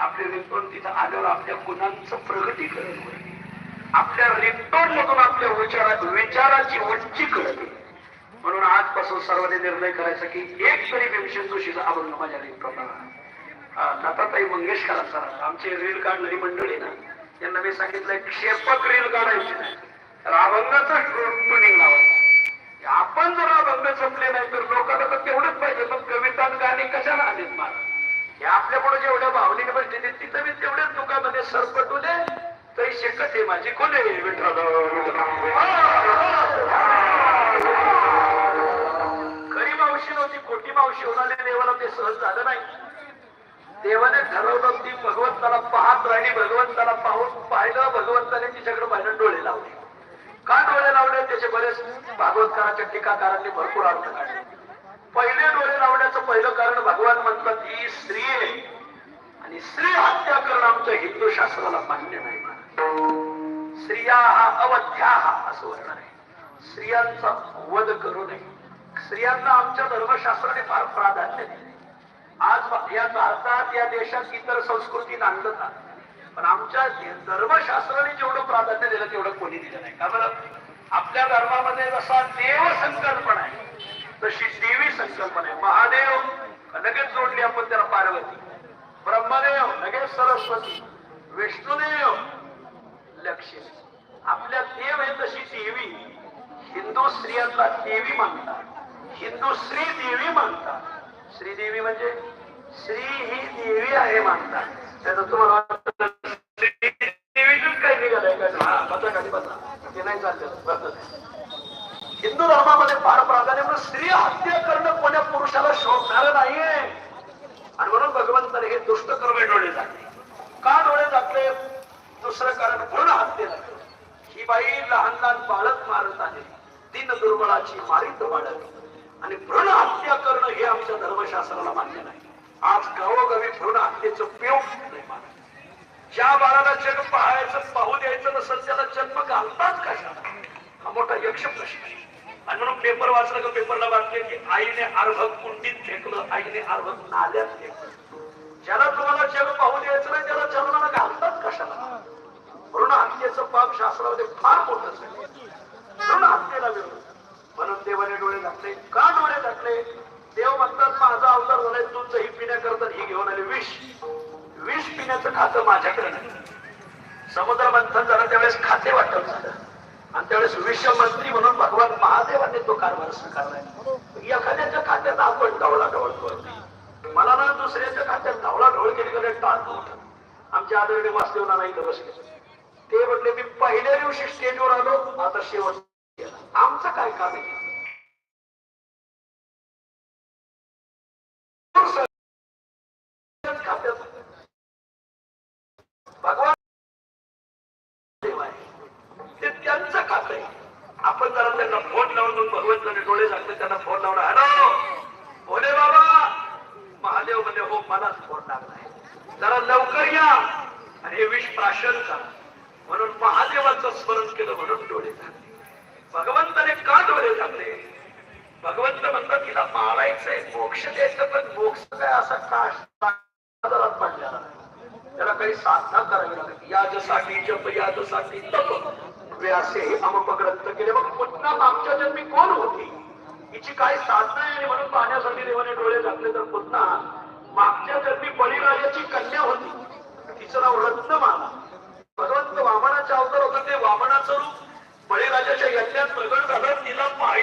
आपले रेम्पॉन्ट तिथं आल्यावर आपल्या गुणांचं प्रगतीकरण होईल. आपल्या रिंगटोन मधून आपल्या विचारा विचाराची उंची कळते म्हणून आजपासून सर्वांनी निर्णय करायचा की एक तरी भीमसेन जोशीचा अभंग माझ्या रिंगटोनला लताताई मंगेशकरांचा. आमचे रील काढणारी मंडळी ना यांना मी सांगितलंय क्षेपक रील काढायची नाही तर अभंगाचा ट्युनिंग लावायचं आपण जर अभंग जपले नाही तर लोकांना तर तेवढंच पाहिजे पण कविता आणि गाणी कशाला आलीत मला हे आपल्या पुढे जेवढ्या भावनेने तिथं मी तेवढ्याच दुकामध्ये सरपटवले. तरी शेकत आहे माझी कोणी? खरी मावशी नव्हती खोटी मावशी होणारी देवाला ते सहज झालं नाही. देवाने ठरवलं ती भगवंताला पाहत राहिली. भगवंताला पाहून पाहिलं भगवंताने तिच्याकडे पाहिलं डोळे लावले. का डोळे लावले? त्याचे बरेच भागवतकाराच्या टीकाकारांनी भरपूर अर्थ काढले. पहिले डोळे लावण्याचं पहिलं कारण भगवान म्हणतात ही स्त्री आहे आणि स्त्री हत्या करणं आमच्या हिंदू शास्त्राला मान्य नाही स्त्रिया हा अवध्या हा असं वर्णन आहे. स्त्रियांचा वध करू नये. स्त्रियांना आमच्या धर्मशास्त्राने फार प्राधान्य दिले. आज या भारतात या देशात इतर संस्कृती नांदतात. पण आमच्या धर्मशास्त्राने जेवढं प्राधान्य दिलं तेवढं कोणी दिलं नाही. का बरं? आपल्या धर्मामध्ये जसा देव संकल्पना आहे तशी देवी संकल्पना आहे. महादेव लगेच जोडली महादेव लगेच सरस्वती. विष्णुदेव लक्ष्मी. आपल्या देव हे तशी देवी. हिंदू स्त्रियांना देवी म्हणतात. हिंदू श्री देवी म्हणतात. श्रीदेवी म्हणजे श्री ही देवी आहे म्हणतात. त्याचं तुम्हाला वाटतं काही निघालंय का? हा बसा खाली बसा. ते नाही चाललं बसा हिंदू धर्मामध्ये फार प्राधान्य म्हणून स्त्री हत्या करणं कोण्या पुरुषाला शोभणारं नाहीये आणि म्हणून भगवंताने हे दुष्ट कर्मे डोळे झाकले का डोळे झाकले दुसरं कारण भ्रूण हत्येला ही बाई लहान लहान बाळक मारत आहे. दिन दुर्बळाची मारित वाढत. आणि भ्रूण हत्या करणं हे आमच्या धर्मशास्त्राला मान्य नाही. आज गावोगावी भ्रूण हत्येचं पेव नाही मानत ज्या बाळाला जग पाहायचं पाहू द्यायचं नसेल त्याला जन्म घालतात कशाला? हा मोठा यक्ष प्रश्न आहे. आणि म्हणून पेपर वाचलं का पेपरला वाटले की आईने अर्भक कुंडीत फेकलं आईने अर्भक नाल्यात फेकलं. पाप शास्त्रामध्ये फार मोठं आहे हत्येला विरोध. म्हणून देवाने डोळे घातले. का डोळे घातले? देव म्हणतात माझा अवतार झालाय तुमचं ही पिण्याकरता ही घेऊन आले विष. विष पिण्याचं खातं माझ्याकडे नाही. समुद्र मंथन झालं त्यावेळेस खाते वाटप झालं. आणि त्यावेळेस विश्वमंत्री म्हणून भगवान महादेवाने तो कारभार स्वीकारलाय एखाद्याच्या खात्यात आपण ढवळा डवळ करतो मला ना दुसऱ्याच्या खात्यात ढवळा ढवळ केली कडे टाळतो? आमच्या आदरणीय वासदेवना नाही तर बसले. ते म्हटले मी पहिल्या दिवशी स्टेजवर आलो आता शेवट आमचं काय काम आहे? भगवान देव आहे. ते त्यांचं खात आहे. आपण जरा त्यांना फोन लावून मग भगवंताने डोळे झाकले त्यांना फोन लावला हॅलो! बोले बाबा! महादेव म्हणजे हो मलाच फोन लागलाय. जरा लवकर या. आणि हे विष प्राशन करा. म्हणून महादेवाचं स्मरण केलं म्हणून डोळे झाकले. भगवंताने का डोळे झाले भगवंत म्हणतात तिला मारायचंय मोक्ष द्यायचं पण मोक्ष काय? असा काळात पडलेला त्याला काही साधना करावी लागते याजसाठी जप याजसाठी तप व्यासे अमपग्रंथ केले. मग पुन्हा मागच्या जन्मी कोण होती? हिची काय साधना आहे? आणि म्हणून पाहण्यासाठी देवाने डोळे झाकले तर पुन्हा मागच्या जन्मी बळीराजाची कन्या होती. तिचं नाव रत्नमाला. अवतार होता ते वामनाचं रूप. बळीराजाच्या यज्ञात प्रगट झालं तिला पाहिल्यावर